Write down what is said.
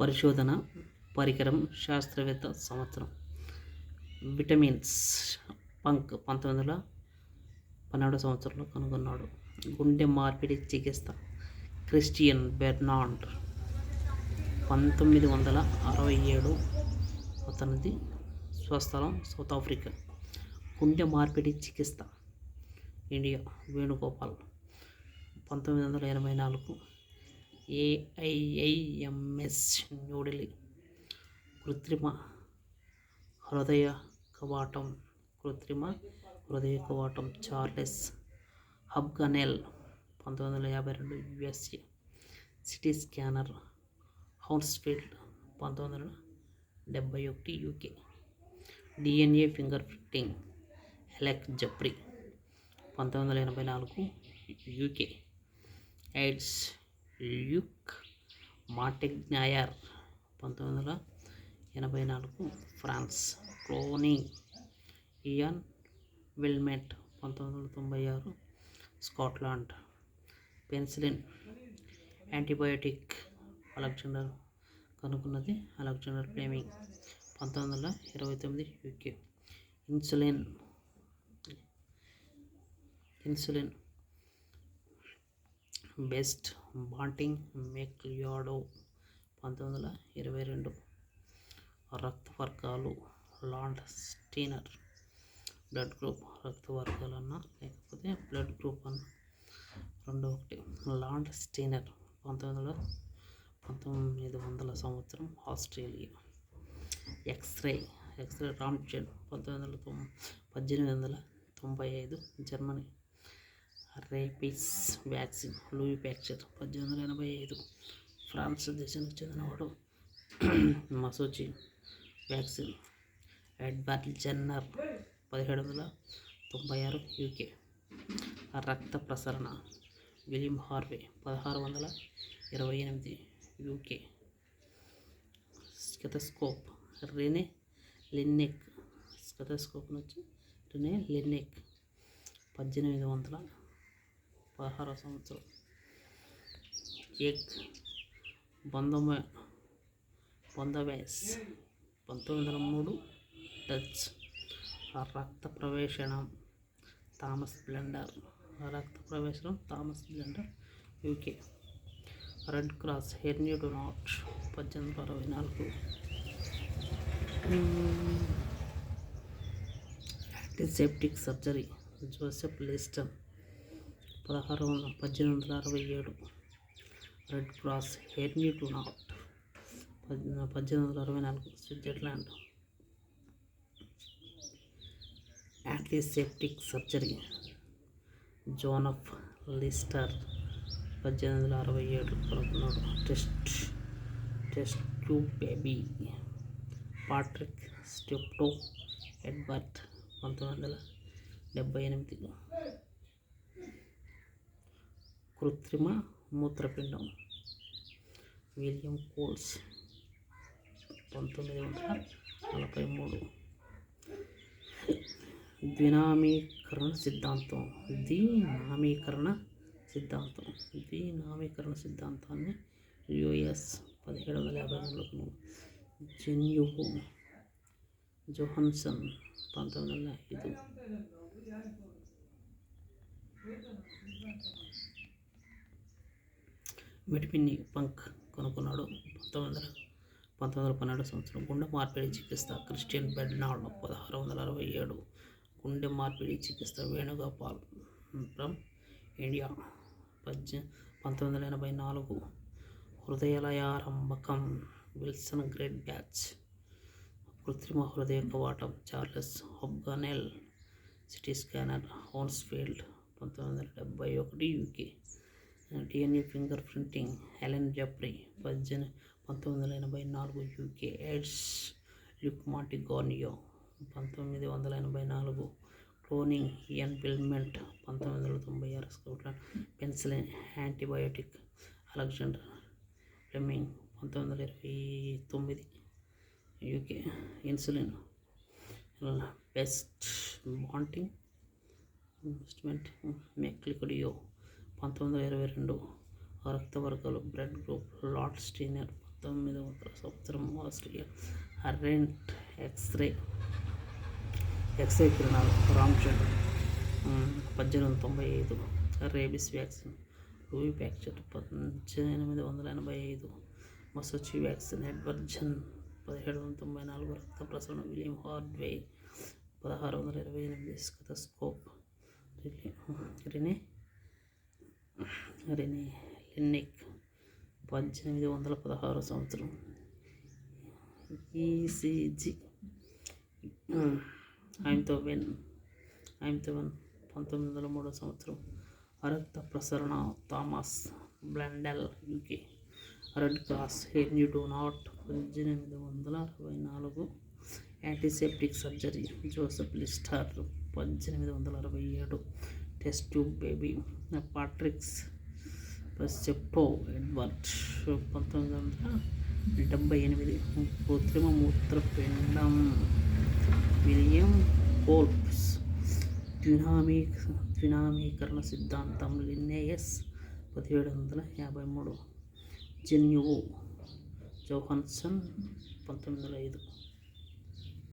పరిశోధన పరికరం శాస్త్రవేత్త సంవత్సరం. విటమిన్స్ పంక్ పంతొమ్మిది వందల పన్నెండు సంవత్సరంలో కనుగొన్నాడు. గుండె మార్పిడి చికిత్స క్రిస్టియన్ బెర్నాండ్ పంతొమ్మిది వందల అరవై ఏడు అతనిది స్వస్థలం సౌత్ ఆఫ్రికా. గుండె మార్పిడి చికిత్స ఇండియా వేణుగోపాల్. పంతొమ్మిది వందల ఎనభై నాలుగు ఏఐఐఎంఎస్ న్యూఢిల్లీ కృత్రిమ హృదయ కవాటం కృత్రిమ హృదయ కవాటం చార్లెస్ హబ్గనెల్ పంతొమ్మిది వందల యాభై రెండు యుఎస్ఏ సిటీ స్కానర్ హౌన్స్ఫీల్డ్ పంతొమ్మిది వందల డెబ్బై ఒకటి UK DNA fingerprinting Alec Jeffreys పంతొమ్మిది వందల ఎనభై నాలుగు యూకే ఎయిడ్స్ ల్యూక్ మాటెగ్నాయర్ పంతొమ్మిది వందల ఎనభై నాలుగు ఫ్రాన్స్. క్లోనింగ్ ఇయాన్ విల్మెట్ పంతొమ్మిది వందల తొంభై ఆరు స్కాట్లాండ్. పెన్సిలిన్ యాంటీబయోటిక్ అలెగ్జాండర్ కనుక్కున్నది అలెగ్జాండర్ ఫ్లేమింగ్ పంతొమ్మిది వందల ఇరవై తొమ్మిది UK. Insulin insulin Best Banting Macleod పంతొమ్మిది వందల ఇరవై రెండు. రక్త వర్గాలు లాండ్ స్టీనర్. బ్లడ్ గ్రూప్ రక్త వర్గాలు అన్న లేకపోతే బ్లడ్ గ్రూప్ అన్న రెండు ఒకటి లాండ్ స్టీనర్ పంతొమ్మిది వందల పంతొమ్మిది వందల సంవత్సరం ఆస్ట్రేలియా. ఎక్స్రే ఎక్స్రే రామ్చెన్ పంతొమ్మిది వందల తొం పద్దెనిమిది వందల తొంభై ఐదు Germany. Rabies vaccine Louis Pasteur పద్దెనిమిది వందల ఎనభై ఐదు ఫ్రాన్స్ దేశానికి చెందినవాడు మసూచి వ్యాక్సిన్. ఎడ్వర్డ్ జెన్నర్ పదిహేడు వందల తొంభై ఆరు యూకే. రక్త ప్రసరణ. విలియం హార్వే పదహారు వందల ఇరవై ఎనిమిది యూకే. స్కెథస్కోప్. రెనే లిన్నెక్. స్కెథస్కోప్ నుంచి రెనే లిన్నెక్. పద్దెనిమిది వందల పదహారవ సంవత్సరం. ఎగ్ బొందమే బొందవేస్ పంతొమ్మిది వందల మూడు డచ్. రక్త ప్రవేశనం థామస్ బ్లెండర్. రక్త ప్రవేశనం Thomas Blundell UK. Red Cross హెర్నీ Dunant పద్దెనిమిది వందల అరవై నాలుగు. Antiseptic surgery Joseph Lister. పదహారు వందల పద్దెనిమిది వందల అరవై ఏడు రెడ్ క్రాస్ హెర్నీ టు నాట్ పద్దెనిమిది వందల అరవై నాలుగు Switzerland antiseptic surgery. Joseph Lister పద్దెనిమిది వందల అరవై ఏడు పదకొండు. Test test tube baby Patrick Steptoe Edward పంతొమ్మిది వందల డెబ్బై ఎనిమిది కృత్రిమ మూత్రపిండం. విలియం కోల్స్ పంతొమ్మిది వందల నలభై మూడు. ద్వినామీకరణ సిద్ధాంతం. ద్వినామీకరణ సిద్ధాంతం. ద్వినామీకరణ సిద్ధాంతాన్ని యుఎస్ పదిహేడు వందల యాభై మూడులో జన్యుహు జోహన్సన్ పంతొమ్మిది వందల ఐదు. మిటిపిన్ని పంక్ కనుక్కున్నాడు. పంతొమ్మిది వందల పంతొమ్మిది వందల పన్నెండు సంవత్సరం గుండె మార్పిడి చికిత్స క్రిస్టియన్ బెడ్నాడ్ పదహారు వందల అరవై ఏడు గుండె మార్పిడి చికిత్స వేణుగోపాల్ ఫ్రమ్ ఇండియా. పద్దె పంతొమ్మిది వందల ఎనభై నాలుగు హృదయలయారంభకం విల్సన్ గ్రేట్ బ్యాచ్ కృత్రిమ హృదయ కవాటం Charles Hufnagel CT scanner Hounsfield పంతొమ్మిది వందల డెబ్బై ఒకటి UK. DNA fingerprinting Helen Jeffreys పద్దెనిమిది పంతొమ్మిది వందల ఎనభై నాలుగు యూకే ఎడ్స్ లుక్మాటి గోర్నియో పంతొమ్మిది వందల ఎనభై నాలుగు క్లోనింగ్ ఇయన్ బిల్మెంట్ పంతొమ్మిది వందల తొంభై ఆరు Scotland penicillin antibiotic Alexander Fleming పంతొమ్మిది వందల ఇరవై తొమ్మిది UK insulin Best Banting investment Macleod పంతొమ్మిది వందల ఇరవై రెండు రక్త వర్గాలు బ్లడ్ గ్రూప్ లాట్ స్టీనర్ పంతొమ్మిది వందల సంవత్సరం ఆస్ట్రేలియా అరెంట్ ఎక్స్రే ఎక్స్రే కిరణాలు రామ్చంద్ర పద్దెనిమిది వందల తొంభై ఐదు రేబిస్ వ్యాక్సిన్ రూబీ ప్యాక్చర్ పద్దెనిమిది వందల ఎనభై ఐదు మసోచి వ్యాక్సిన్ ఎడ్వర్జన్ పదిహేడు వందల తొంభై నాలుగు రక్త ప్రసరణ విలియం హార్డ్వే పదహారు వందల ఇరవై ఎనిమిది స్కోప్ రినే రినే లిన్నిక్ పద్దెనిమిది వందల పదహారు సంవత్సరం. ఈసీజీ. ఆయనతో వెన్ ఆయనతో వెన్ పంతొమ్మిది వందల మూడో సంవత్సరం. అరక్త ప్రసరణ Thomas Blundell UK. Red Cross Henry Dunant. పద్దెనిమిది వందల అరవై నాలుగు. Antiseptic surgery Joseph Lister. పద్దెనిమిది వందల అరవై ఏడు. Test tube baby. Patrick's. Steptoe Edward. పంతొమ్మిది వందల డెబ్బై ఎనిమిది. కృత్రిమ మూత్రపిండం విలియం కోల్ప్స్ ద్వినామీ ద్వినామీకరణ సిద్ధాంతం లిన్నేయస్. పదిహేడు వందల యాభై మూడు. జన్యువు జోహన్సన్ పంతొమ్మిది వందల ఐదు.